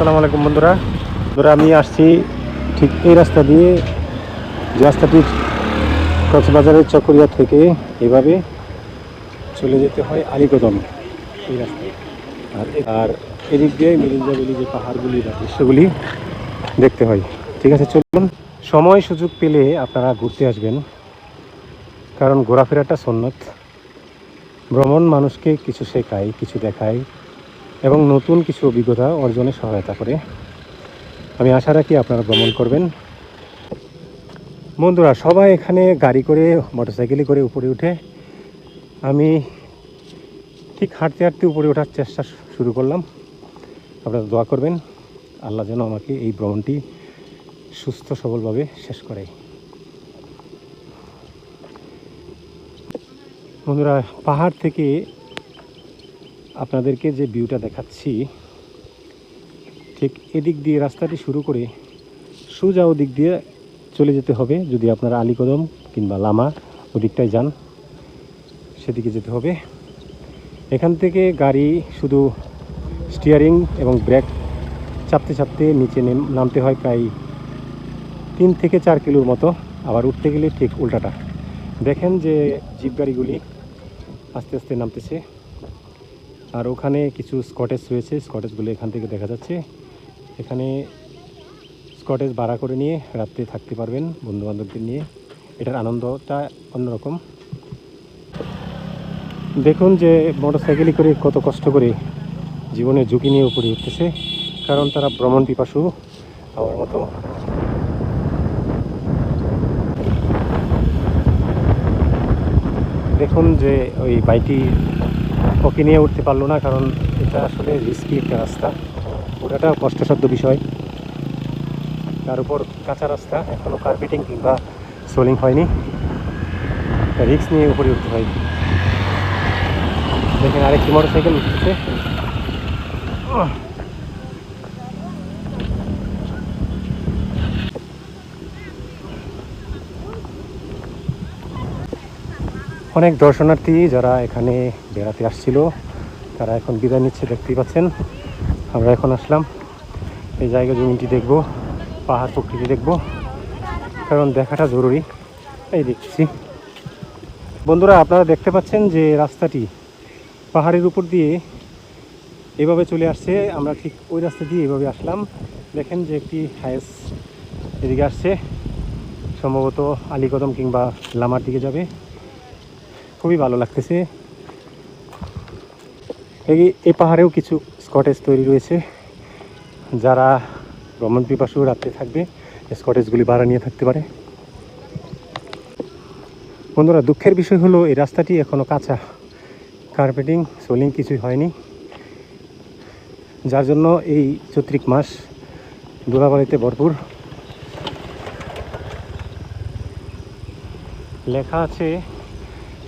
আসসালামু আলাইকুম বন্ধুরা। বন্ধুরা, আমি আসছি ঠিক এই রাস্তা দিয়ে, যে রাস্তাটি কক্সবাজারের চকরিয়া থেকে এভাবে চলে যেতে হয় আলিকদম, এই রাস্তায়। আর আর এদিক দিয়ে মিরিঞ্জাগুলি যে পাহাড়গুলি বা দৃশ্যগুলি দেখতে হয়। ঠিক আছে, চলুন। সময় সুযোগ পেলে আপনারা ঘুরতে আসবেন। কারণ ঘোরাফেরাটা সন্ন্যত। ভ্রমণ মানুষকে কিছু শেখায়, কিছু দেখায়। এবং নতুন কিছু অভিজ্ঞতা অর্জনে সহায়তা করে। আমি আশা রাখি আপনারা ভ্রমণ করবেন। বন্ধুরা, সবাই এখানে গাড়ি করে মোটরসাইকেলে করে উপরে উঠে। আমি ঠিক হাঁটতে হাঁটতে উপরে ওঠার চেষ্টা শুরু করলাম। আপনারা দোয়া করবেন, আল্লাহ যেন আমাকে এই ভ্রমণটি সুস্থ, সবলভাবে শেষ করে। বন্ধুরা, পাহাড় থেকে আপনাদেরকে যে ভিউটা দেখাচ্ছি, ঠিক এদিক দিয়ে রাস্তাটি শুরু করে সোজা ওদিক দিয়ে চলে যেতে হবে। যদি আপনারা আলীকদম কিংবা লামা ওদিকটায় যান, সেদিকে যেতে হবে। এখান থেকে গাড়ি শুধু স্টিয়ারিং এবং ব্রেক চাপতে চাপতে নিচে নেম- নামতে হয় প্রায় তিন থেকে চার কিলোর মতো। আবার উঠতে গেলে ঠিক উল্টাটা। দেখেন যে জিপ গাড়িগুলি আস্তে আস্তে নামতেছে। আর ওখানে কিছু স্কটেজ রয়েছে, স্কটেজগুলো এখান থেকে দেখা যাচ্ছে। এখানে স্কটেজ ভাড়া করে নিয়ে রাত্রে থাকতে পারবেন বন্ধু বান্ধবদের নিয়ে। এটার আনন্দটা অন্যরকম। দেখুন যে মোটর সাইকেলে করে কত কষ্ট করে জীবনে ঝুঁকি নিয়ে উপরে উঠতেছে, কারণ তারা ভ্রমণ পিপাসু আমার মতো। দেখুন যে ওই বাইকটি ওকে নিয়ে উঠতে পারল না, কারণ এটা আসলে রিস্কি একটা রাস্তা। ওটাটা কষ্টসাধ্য বিষয়। তার উপর কাঁচা রাস্তা এখনও কার্পেটিং কিংবা সোলিং হয়নি। রিক্স নিয়ে উপরে উঠতে হয়। দেখেন আরেকটি মোটর সাইকেল উঠতেছে অনেক দর্শনার্থী যারা এখানে বেড়াতে আসছিল, তারা এখন বিদায় নিচ্ছে, দেখতেই পাচ্ছেন। আমরা এখন আসলাম। এই জায়গা জমিটি দেখব, পাহাড় প্রকৃতি দেখব, কারণ দেখাটা জরুরি। এই দেখছি। বন্ধুরা, আপনারা দেখতে পাচ্ছেন যে রাস্তাটি পাহাড়ের উপর দিয়ে এভাবে চলে আসছে। আমরা ঠিক ওই রাস্তা দিয়ে এভাবে আসলাম। দেখেন যে একটি হায়েস এদিকে আসছে, সম্ভবত আলীকদম কিংবা লামার দিকে যাবে। খুবই ভালো লাগতেছে। এই এই পাহাড়েও কিছু স্কটেজ তৈরি রয়েছে। যারা ভ্রমণ পিপাসু রাত্রে থাকবে স্কটেজগুলি ভাড়া নিয়ে থাকতে পারে। বন্ধুরা, দুঃখের বিষয় হলো, এই রাস্তাটি এখনও কাঁচা। কার্পেটিং, সোলিং কিছুই হয়নি। যার জন্য এই চৈত্রিক মাস ধুলাবাড়িতে ভরপুর। লেখা আছে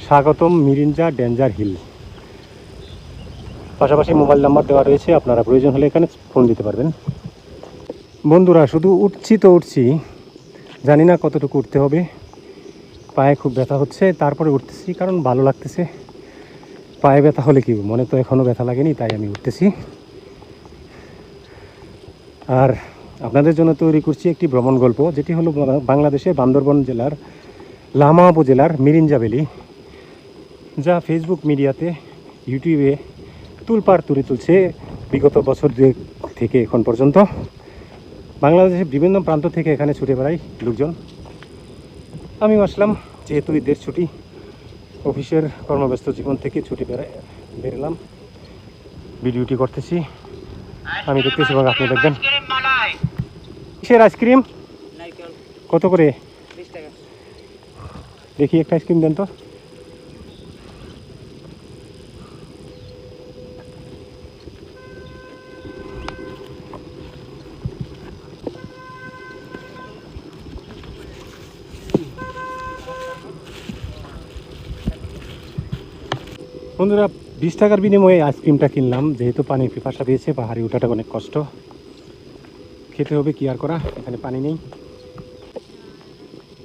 স্বাগতম মিরিঞ্জা ডেঞ্জার হিল। পাশাপাশি মোবাইল নাম্বার দেওয়া রয়েছে, আপনারা প্রয়োজন হলে এখানে ফোন দিতে পারবেন। বন্ধুরা, শুধু উঠছি তো উঠছি, জানি না কতটুকু উঠতে হবে। পায়ে খুব ব্যথা হচ্ছে, তারপরে উঠতেছি, কারণ ভালো লাগতেছে। পায়ে ব্যথা হলে কি, মনে তো এখনও ব্যথা লাগেনি, তাই আমি উঠতেছি। আর আপনাদের জন্য তৈরি করছি একটি ভ্রমণ গল্প, যেটি হলো বাংলাদেশের বান্দরবন জেলার লামা উপজেলার মিরিঞ্জা ভ্যালি। যা ফেসবুক মিডিয়াতে ইউটিউবে তুলপার তুলে তুলছে বিগত বছর দুয়েক থেকে এখন পর্যন্ত। বাংলাদেশের বিভিন্ন প্রান্ত থেকে এখানে ছুটে বেড়ায় লোকজন। আমিও আসলাম যেহেতু ঈদের ছুটি অফিসের কর্মব্যস্ত জীবন থেকে ছুটি বেড়ায় বেরোলাম। ভিডিওটি করতেছি। আমি দেখতেছি এবং আপনি দেখবেন। কিসের আইসক্রিম কত করে? দেখি একটা আইসক্রিম দেন তো। বন্ধুরা, বিশ টাকার বিনিময়ে আইসক্রিমটা কিনলাম। যেহেতু পানির পিপাসা পেয়েছে পাহাড়ি ওঠাটা অনেক কষ্ট। খেতে হবে কি আর করা? এখানে পানি নেই।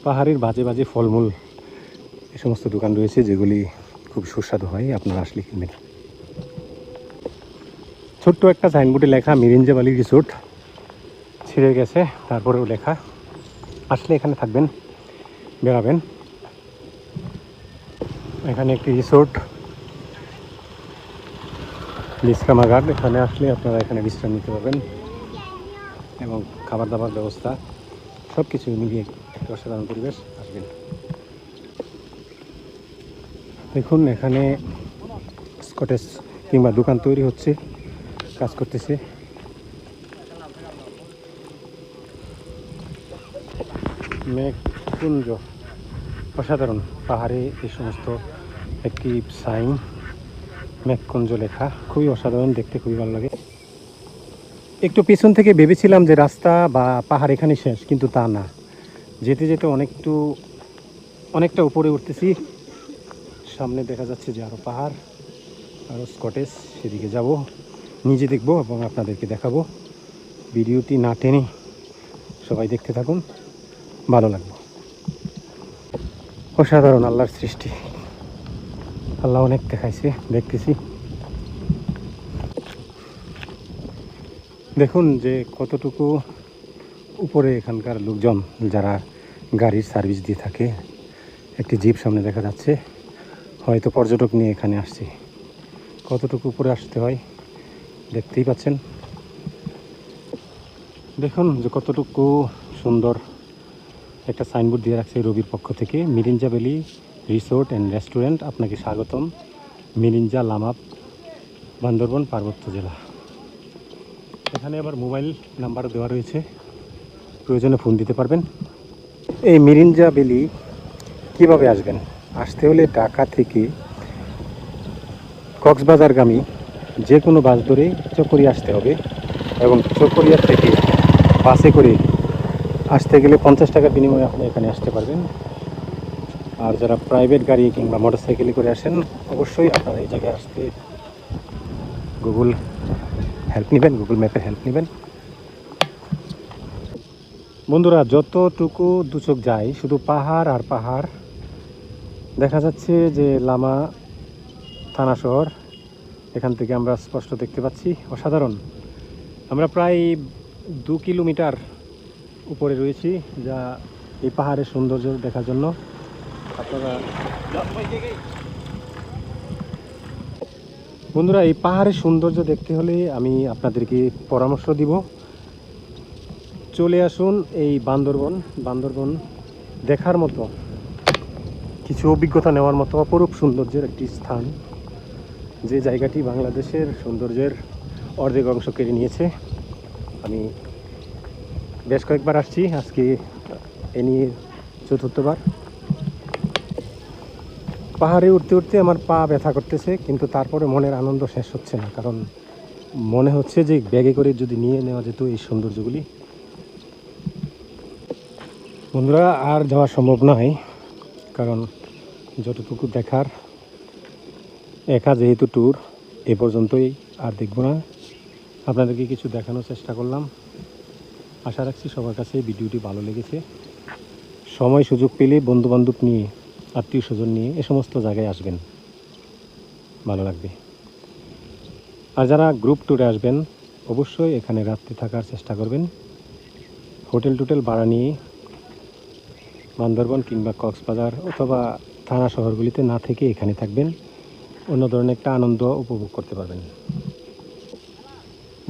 পাহাড়ের বাজে বাজে ফলমূল এ সমস্ত দোকান রয়েছে, যেগুলি খুব সুস্বাদু হয়। আপনারা আসলে কিনবেন। ছোট্ট একটা সাইনবোর্ডে লেখা, মিরিঞ্জা বালি রিসোর্ট। ছিঁড়ে গেছে, তারপরেও লেখা। আসলে এখানে থাকবেন, বেড়াবেন। এখানে একটি রিসোর্ট। বিশ্রামাগার এখানে আসলে আপনারা এখানে বিশ্রাম নিতে পারবেন। এবং খাবার দাবার ব্যবস্থা সব কিছু মিলিয়ে একটি অসাধারণ পরিবেশ, আসবেন। দেখুন, এখানে স্কটেজ কিংবা দোকান তৈরি হচ্ছে, কাজ করতেছে। মেঘকুঞ্জ, অসাধারণ। পাহাড়ে এই সমস্ত একটি সাইন। মেঘকুঞ্জ লেখা। খুবই অসাধারণ, দেখতে খুবই ভালো লাগে। একটু পিছন থেকে ভেবেছিলাম যে রাস্তা বা পাহাড় এখানে শেষ, কিন্তু তা না। যেতে যেতে অনেকটু, অনেকটা উপরে উঠতেছি। সামনে দেখা যাচ্ছে যে আরও পাহাড় আরও স্কটেজ, সেদিকে যাব। নিজে দেখব এবং আপনাদেরকে দেখাবো। ভিডিওটি না টেনে সবাই দেখতে থাকুন। ভালো লাগবে। অসাধারণ আল্লাহর সৃষ্টি। আল্লাহ অনেক দেখাইছে দেখতেছি। দেখুন যে কতটুকু উপরে এখানকার লোকজন যারা গাড়ির সার্ভিস দিয়ে থাকে, একটি জিপ সামনে দেখা যাচ্ছে, হয়তো পর্যটক নিয়ে এখানে আসছে। কতটুকু উপরে আসতে হয়, দেখতেই পাচ্ছেন। দেখুন যে কতটুকু সুন্দর একটা সাইনবোর্ড দিয়ে রাখছে রবির পক্ষ থেকে। Mirinja valley resort and restaurant, আপনাকে স্বাগতম। মিরিঞ্জা লামাপ বান্দরবন, পার্বত্য জেলা। এখানে আবার মোবাইল নাম্বারও দেওয়া রয়েছে। প্রয়োজনে ফোন দিতে পারবেন। এই মিরিঞ্জা বেলি কীভাবে আসবেন? আসতে হলে ঢাকা থেকে কক্সবাজারগামী যে কোনো বাস ধরে চকরিয়া আসতে হবে এবং চকরিয়া থেকে বাসে করে আসতে গেলে পঞ্চাশ টাকার বিনিময়ে আপনি এখানে আসতে পারবেন। আর যারা প্রাইভেট গাড়ি কিংবা মোটর সাইকেলে করে আসেন, অবশ্যই আপনারা এই জায়গায় আসতে গুগল হেল্প নেবেন গুগল ম্যাপের হেল্প নেবেন। বন্ধুরা, যতটুকু দু চোখ যায়, শুধু পাহাড় আর পাহাড়। দেখা যাচ্ছে যে লামা থানা শহর, এখান থেকে আমরা স্পষ্ট দেখতে পাচ্ছি, অসাধারণ। আমরা প্রায় দু কিলোমিটার উপরে রয়েছি, যা এই পাহাড়ের সৌন্দর্য দেখার জন্য। আপনারা। বন্ধুরা, এই পাহাড়ের সৌন্দর্য দেখতে হলে আমি আপনাদেরকে পরামর্শ দিব। চলে আসুন এই বান্দরবন বান্দরবন দেখার মতো, কিছু অভিজ্ঞতা নেওয়ার মতো অপরূপ সৌন্দর্যের একটি স্থান, যে জায়গাটি বাংলাদেশের সৌন্দর্যের অর্ধেক অংশ কেড়ে নিয়েছে। আমি বেশ কয়েকবার আসছি, আজকে এ নিয়ে চতুর্থবার। পাহাড়ে উঠতে উঠতে আমার পা ব্যথা করতেছে, কিন্তু তারপরে মনের আনন্দ শেষ হচ্ছে না, কারণ মনে হচ্ছে যে ব্যাগে করে যদি নিয়ে নেওয়া যেত এই সৌন্দর্যগুলি। বন্ধুরা, আর যাওয়া সম্ভব নয়, কারণ যতটুকু দেখার, একা যেহেতু ট্যুর এ পর্যন্তই আর দেখব না। আপনাদেরকে কিছু দেখানোর চেষ্টা করলাম। আশা রাখছি সবার কাছে ভিডিওটি ভালো লেগেছে। সময় সুযোগ পেলে বন্ধুবান্ধব নিয়ে আত্মীয় স্বজন নিয়ে এ সমস্ত জায়গায় আসবেন। ভালো লাগবে। আর যারা গ্রুপ ট্যুরে আসবেন, অবশ্যই এখানে রাত্রি থাকার চেষ্টা করবেন। হোটেল টোটেল ভাড়া নিয়ে বান্দরবন কিংবা কক্সবাজার অথবা থানা শহরগুলিতে না থেকে এখানে থাকবেন। অন্য ধরনের একটা আনন্দ উপভোগ করতে পারবেন।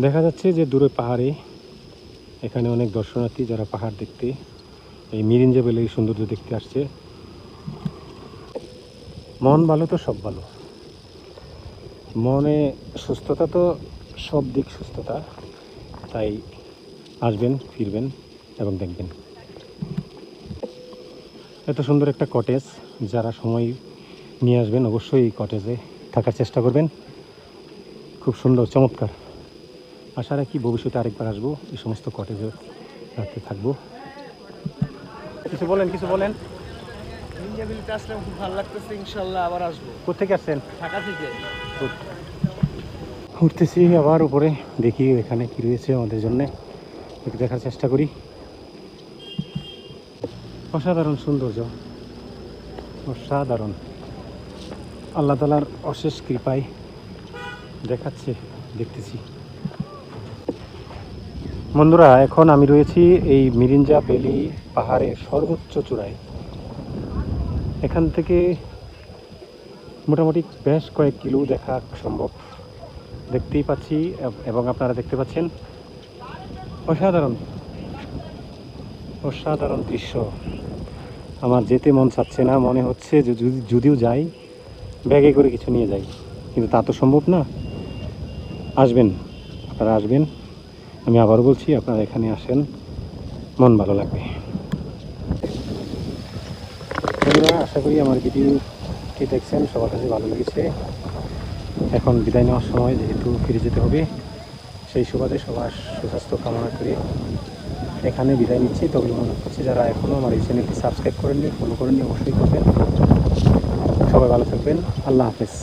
দেখা যাচ্ছে যে দূরে পাহাড়ে এখানে অনেক দর্শনার্থী যারা পাহাড় দেখতে, এই মিরিঞ্জা বেলে এই সৌন্দর্য দেখতে আসছে। মন ভালো তো সব ভালো। মনে সুস্থতা তো সব দিক সুস্থতা। তাই আসবেন, ফিরবেন এবং দেখবেন। এত সুন্দর একটা কটেজ যারা সময় নিয়ে আসবেন অবশ্যই এই কটেজে থাকার চেষ্টা করবেন। খুব সুন্দর, চমৎকার। আশা রাখি ভবিষ্যতে আরেকবার আসব, এই সমস্ত কটেজে রাখতে থাকব। কিছু বলেন কিছু বলেন। খুব ভালো লাগতেছে ইনশাল্লাহ আবার আসব। কোথেকে আসছেন? ঢাকা থেকে। উঠতেছি আবার উপরে দেখি এখানে কি রয়েছে আমাদের জন্য। একটু দেখার চেষ্টা করি। অসাধারণ সৌন্দর্য। অসাধারণ। আল্লাহ তালার অশেষ কৃপায় দেখাচ্ছে দেখতেছি। বন্ধুরা এখন আমি রয়েছি এই মিরিঞ্জা বেলি পাহাড়ের সর্বোচ্চ চূড়ায়। এখান থেকে মোটামুটি বেশ কয়েক কিলো দেখা সম্ভব। দেখতেই পাচ্ছি এবং আপনারা দেখতে পাচ্ছেন অসাধারণ অসাধারণ দৃশ্য। আমার যেতে মন চাচ্ছে না, মনে হচ্ছে যে যদি, যদিও যাই, ব্যাগে করে কিছু নিয়ে যাই। কিন্তু তা তো সম্ভব না। আসবেন, আপনারা আসবেন। আমি আবার বলছি, আপনারা এখানে আসেন, মন ভালো লাগবে। বন্ধুরা, আশা করি আমার ভিডিওটি দেখছেন, সবার কাছে ভালো লেগেছে। এখন বিদায় নেওয়ার সময়, যেহেতু ফিরে যেতে হবে, সেই সুবাদে সবার সুস্বাস্থ্য কামনা করে এখানে বিদায় নিচ্ছি। তবে মনে করছি যারা এখনও আমার এই চ্যানেলটি সাবস্ক্রাইব করেননি ফলো করেননি, অবশ্যই করবেন। সবাই ভালো থাকবেন। আল্লাহ হাফেজ।